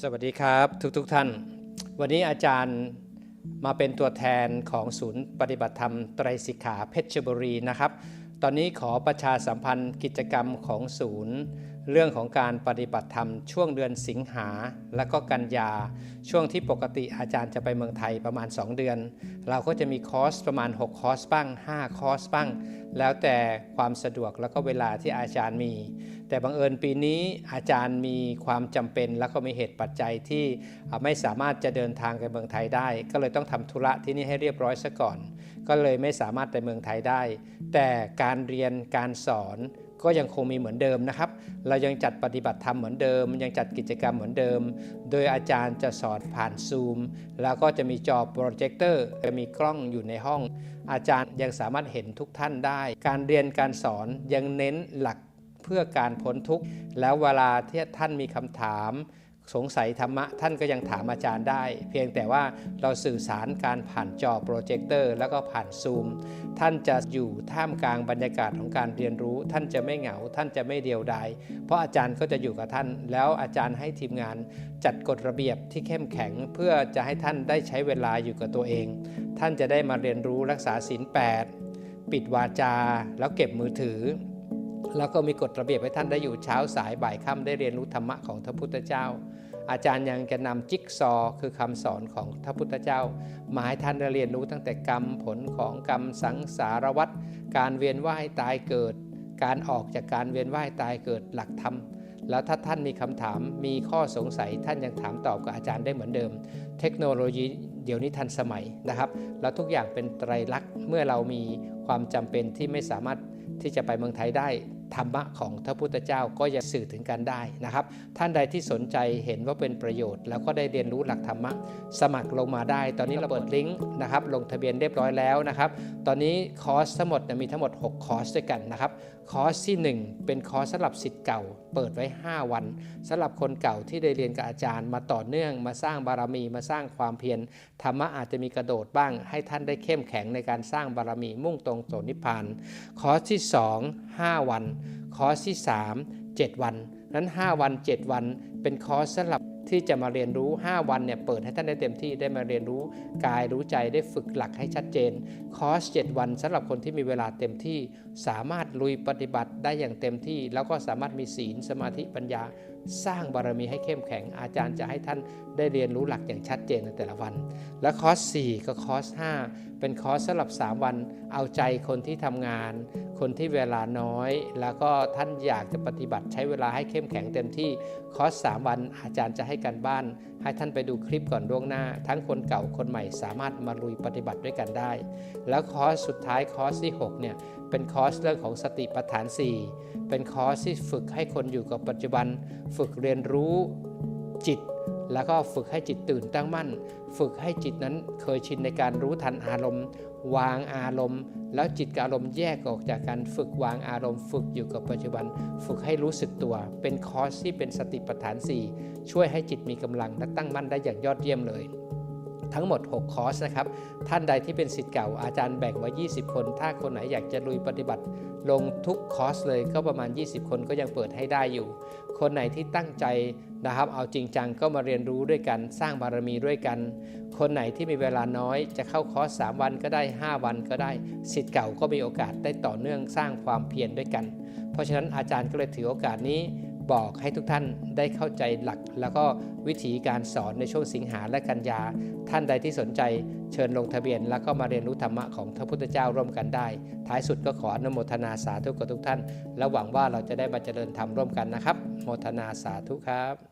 สวัสดีครับทุกๆทท่าน วันนี้อาจารย์มาเป็นตัวแทนของศูนย์ปฏิบัติธรรมไตรสิกขาเพชรบุรีนะครับ ตอนนี้ขอประชาสัมพันธ์กิจกรรมของศูนย์ เรื่องของการปฏิบัติธรรมช่วงเดือนสิงหาและก็กันยา ช่วงที่ปกติอาจารย์จะไปเมืองไทยประมาณ 2 เดือน เราก็จะมีคอร์สประมาณ 6 คอร์สบ้าง 5 คอร์สบ้าง แล้วแต่ความสะดวกแล้วก็เวลาที่อาจารย์มี แต่บังเอิญปีนี้อาจารย์มีความจำเป็น แล้วก็มีเหตุปัจจัยที่ไม่สามารถจะเดินทางไปเมืองไทยได้ ก็เลยต้องทำธุระที่นี่ให้เรียบร้อยซะก่อน ก็เลยไม่สามารถไปเมืองไทยได้ แต่การเรียนการสอนก็ยังคงมีเหมือนเดิมนะครับ เรายังจัดปฏิบัติธรรมเหมือนเดิม ยังจัดกิจกรรมเหมือนเดิม โดยอาจารย์จะสอนผ่านซูม แล้วก็จะมีจอโปรเจคเตอร์จะมีกล้องอยู่ในห้อง อาจารย์ยังสามารถเห็นทุกท่านได้ การเรียนการสอนยังเน้นหลักเพื่อการพ้นทุกข์ แล้วเวลาที่ท่านมีคำถาม สงสัยธรรมะท่านก็ยังถามอาจารย์ได้ เพียงแต่ว่าเราสื่อสารการผ่านจอโปรเจคเตอร์แล้วก็ผ่านซูม ท่านจะอยู่ท่ามกลางบรรยากาศของการเรียนรู้ ท่านจะไม่เหงา ท่านจะไม่เดียวดายเพราะอาจารย์ก็จะอยู่กับท่าน แล้วอาจารย์ให้ทีมงานจัดกฎระเบียบที่เข้มแข็ง เพื่อจะให้ท่านได้ใช้เวลาอยู่กับตัวเอง ท่านจะได้มาเรียนรู้รักษาศีลแปดปิดวาจาแล้วเก็บมือถือ แล้วก็มีกฎระเบียบให้ท่านได้อยู่เช้าสายบ่ายค่ำได้เรียนรู้ธรรมะของพระพุทธเจ้า อาจารย์ยังจะนำจิ๊กซอ คือคำสอนของพระพุทธเจ้า มาให้ท่านได้เรียนรู้ตั้งแต่กรรมผลของกรรมสังสารวัฏการเวียนว่ายตายเกิด การออกจากการเวียนว่ายตายเกิดหลักธรรมแล้วถ้าท่านมีคำถามมีข้อสงสัยท่านยังถามตอบกับอาจารย์ได้เหมือนเดิม เทคโนโลยีเดี๋ยวนี้ทันสมัยนะครับ แล้วทุกอย่างเป็นไตรลักษณ์เมื่อเรามีความจำเป็นที่ไม่สามารถที่จะไปเมืองไทยได้ ธรรมะของพระพุทธเจ้าก็จะสื่อถึงกันได้นะครับ ท่านใดที่สนใจเห็นว่าเป็นประโยชน์ แล้วก็ได้เรียนรู้หลักธรรมะ สมัครลงมาได้ ตอนนี้เราเปิดลิงก์นะครับลงทะเบียนเรียบร้อยแล้วนะครับ ตอนนี้คอร์สทั้งหมดมีทั้งหมด 6 คอร์สด้วยกันนะครับคอร์สที่ 1 เป็นคอร์สสำหรับสิทธิ์เก่า เปิดไว้ 5 วันสำหรับคนเก่าที่ได้เรียนกับอาจารย์ มาต่อเนื่องมาสร้างบารมีมาสร้างความเพียรธรรมะอาจจะมีกระโดดบ้าง ให้ท่านได้เข้มแข็งในการสร้างบารมีมุ่งตรงต่อนิพพานคอร์สที่ 2 5 วันคอร์สที่ 3 7 วันนั้น 5 วัน 7 วันเป็นคอร์สสำหรับที่จะมาเรียนรู้ 5 วันเนี่ยเปิดให้ท่านได้เต็มที่ได้มาเรียนรู้กายรู้ใจได้ฝึกหลักให้ชัดเจน คอร์ส 7 วันสำหรับคนที่มีเวลาเต็มที่ สามารถลุยปฏิบัติได้อย่างเต็มที่ แล้วก็สามารถมีศีลสมาธิปัญญา สร้างบารมีให้เข้มแข็ง อาจารย์จะให้ท่านได้เรียนรู้หลักอย่างชัดเจนในแต่ละวัน และคอร์ส 4 กับคอร์ส 5 เป็นคอร์สสำหรับ 3 วันเอาใจคนที่ทำงาน คนที่เวลาน้อย แล้วก็ท่านอยากจะปฏิบัติใช้เวลาให้เข้มแข็งเต็มที่คอร์ส3วันอาจารย์จะให้การบ้าน ให้ท่านไปดูคลิปก่อนล่วงหน้า ทั้งคนเก่าคนใหม่สามารถมาลุยปฏิบัติด้วยกันได้ แล้วคอร์สสุดท้ายคอร์สที่6เนี่ยเป็นคอร์สเรื่องของสติปัฏฐาน 4 เป็นคอร์สที่ฝึกให้คนอยู่กับปัจจุบัน ฝึกเรียนรู้จิต แล้วก็ฝึกให้จิตตื่นตั้งมั่น ฝึกให้จิตนั้นเคยชินในการรู้ทันอารมณ์ วางอารมณ์ แล้วจิตกับอารมณ์แยกออกจากกันฝึกวางอารมณ์ ฝึกอยู่กับปัจจุบัน ฝึกให้รู้สึกตัว เป็นคอร์สที่เป็นสติปัฏฐาน 4 ช่วยให้จิตมีกำลังและตั้งมั่นได้อย่างยอดเยี่ยมเลย ทั้งหมด 6 คอร์สนะครับ ท่านใดที่เป็นสิทธิ์เก่าอาจารย์แบ่งไว้ 20 คน ถ้าคนไหนอยากจะลุยปฏิบัติลงทุกคอร์สเลยก็ประมาณ 20 คนก็ยังเปิดให้ได้อยู่ คนไหนที่ตั้งใจนะครับ เอาจริงจังก็มาเรียนรู้ด้วยกัน สร้างบารมีด้วยกัน คนไหนที่มีเวลาน้อย จะเข้าคอร์ส 3 วันก็ได้ 5 วันก็ได้ สิทธิ์เก่าก็มีโอกาสได้ต่อเนื่องสร้างความเพียรด้วยกัน เพราะฉะนั้นอาจารย์ก็เลยถือโอกาสนี้ บอกให้ทุกท่านได้เข้าใจหลัก แล้วก็วิธีการสอนในช่วงสิงหาและกันยา ท่านใดที่สนใจเชิญลงทะเบียน แล้วก็มาเรียนรู้ธรรมะของพระพุทธเจ้าร่วมกันได้ ท้ายสุดก็ขออนุโมทนาสาธุกับทุกท่าน และหวังว่าเราจะได้มาเจริญธรรมร่วมกันนะครับ โมทนาสาธุครับ